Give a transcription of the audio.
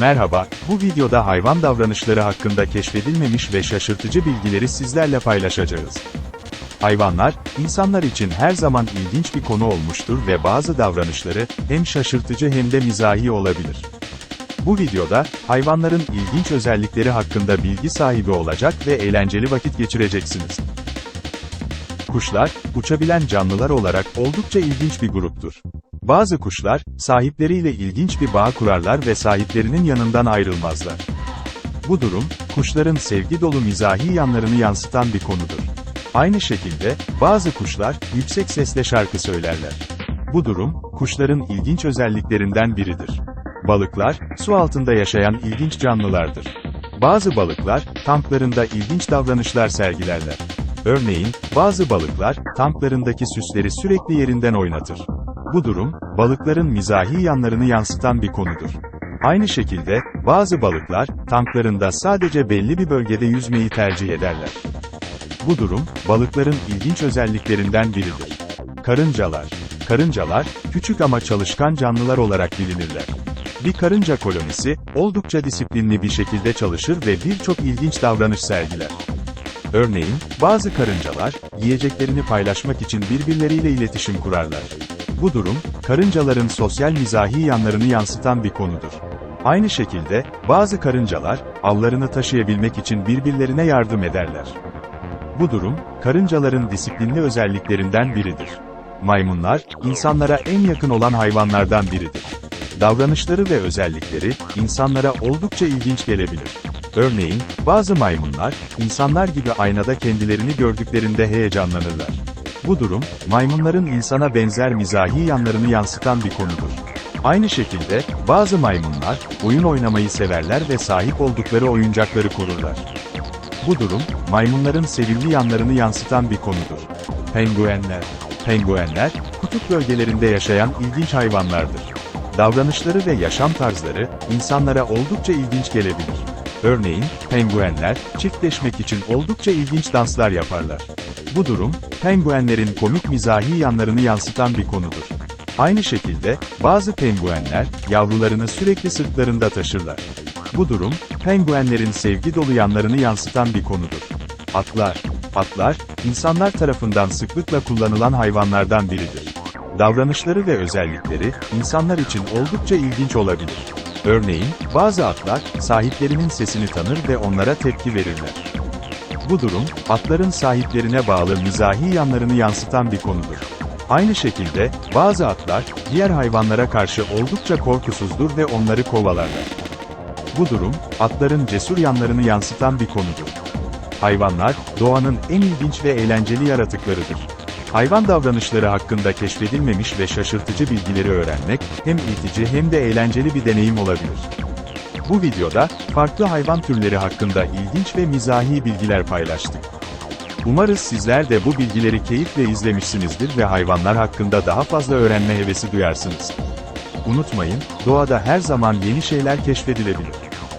Merhaba, bu videoda hayvan davranışları hakkında keşfedilmemiş ve şaşırtıcı bilgileri sizlerle paylaşacağız. Hayvanlar, insanlar için her zaman ilginç bir konu olmuştur ve bazı davranışları hem şaşırtıcı hem de mizahi olabilir. Bu videoda, hayvanların ilginç özellikleri hakkında bilgi sahibi olacak ve eğlenceli vakit geçireceksiniz. Kuşlar, uçabilen canlılar olarak oldukça ilginç bir gruptur. Bazı kuşlar, sahipleriyle ilginç bir bağ kurarlar ve sahiplerinin yanından ayrılmazlar. Bu durum, kuşların sevgi dolu mizahi yanlarını yansıtan bir konudur. Aynı şekilde, bazı kuşlar, yüksek sesle şarkı söylerler. Bu durum, kuşların ilginç özelliklerinden biridir. Balıklar, su altında yaşayan ilginç canlılardır. Bazı balıklar, tanklarında ilginç davranışlar sergilerler. Örneğin, bazı balıklar, tanklarındaki süsleri sürekli yerinden oynatır. Bu durum, balıkların mizahi yanlarını yansıtan bir konudur. Aynı şekilde, bazı balıklar, tanklarında sadece belli bir bölgede yüzmeyi tercih ederler. Bu durum, balıkların ilginç özelliklerinden biridir. Karıncalar. Karıncalar, küçük ama çalışkan canlılar olarak bilinirler. Bir karınca kolonisi, oldukça disiplinli bir şekilde çalışır ve birçok ilginç davranış sergiler. Örneğin, bazı karıncalar, yiyeceklerini paylaşmak için birbirleriyle iletişim kurarlar. Bu durum, karıncaların sosyal mizahi yanlarını yansıtan bir konudur. Aynı şekilde, bazı karıncalar, avlarını taşıyabilmek için birbirlerine yardım ederler. Bu durum, karıncaların disiplinli özelliklerinden biridir. Maymunlar, insanlara en yakın olan hayvanlardan biridir. Davranışları ve özellikleri, insanlara oldukça ilginç gelebilir. Örneğin, bazı maymunlar, insanlar gibi aynada kendilerini gördüklerinde heyecanlanırlar. Bu durum, maymunların insana benzer mizahi yanlarını yansıtan bir konudur. Aynı şekilde, bazı maymunlar, oyun oynamayı severler ve sahip oldukları oyuncakları korurlar. Bu durum, maymunların sevimli yanlarını yansıtan bir konudur. Penguenler. Penguenler, kutup bölgelerinde yaşayan ilginç hayvanlardır. Davranışları ve yaşam tarzları, insanlara oldukça ilginç gelebilir. Örneğin, penguenler, çiftleşmek için oldukça ilginç danslar yaparlar. Bu durum, penguenlerin komik mizahi yanlarını yansıtan bir konudur. Aynı şekilde, bazı penguenler, yavrularını sürekli sırtlarında taşırlar. Bu durum, penguenlerin sevgi dolu yanlarını yansıtan bir konudur. Atlar. Atlar, insanlar tarafından sıklıkla kullanılan hayvanlardan biridir. Davranışları ve özellikleri, insanlar için oldukça ilginç olabilir. Örneğin, bazı atlar, sahiplerinin sesini tanır ve onlara tepki verirler. Bu durum, atların sahiplerine bağlı mizahi yanlarını yansıtan bir konudur. Aynı şekilde, bazı atlar, diğer hayvanlara karşı oldukça korkusuzdur ve onları kovalarlar. Bu durum, atların cesur yanlarını yansıtan bir konudur. Hayvanlar, doğanın en ilginç ve eğlenceli yaratıklarıdır. Hayvan davranışları hakkında keşfedilmemiş ve şaşırtıcı bilgileri öğrenmek, hem itici hem de eğlenceli bir deneyim olabilir. Bu videoda, farklı hayvan türleri hakkında ilginç ve mizahi bilgiler paylaştık. Umarız sizler de bu bilgileri keyifle izlemişsinizdir ve hayvanlar hakkında daha fazla öğrenme hevesi duyarsınız. Unutmayın, doğada her zaman yeni şeyler keşfedilebilir.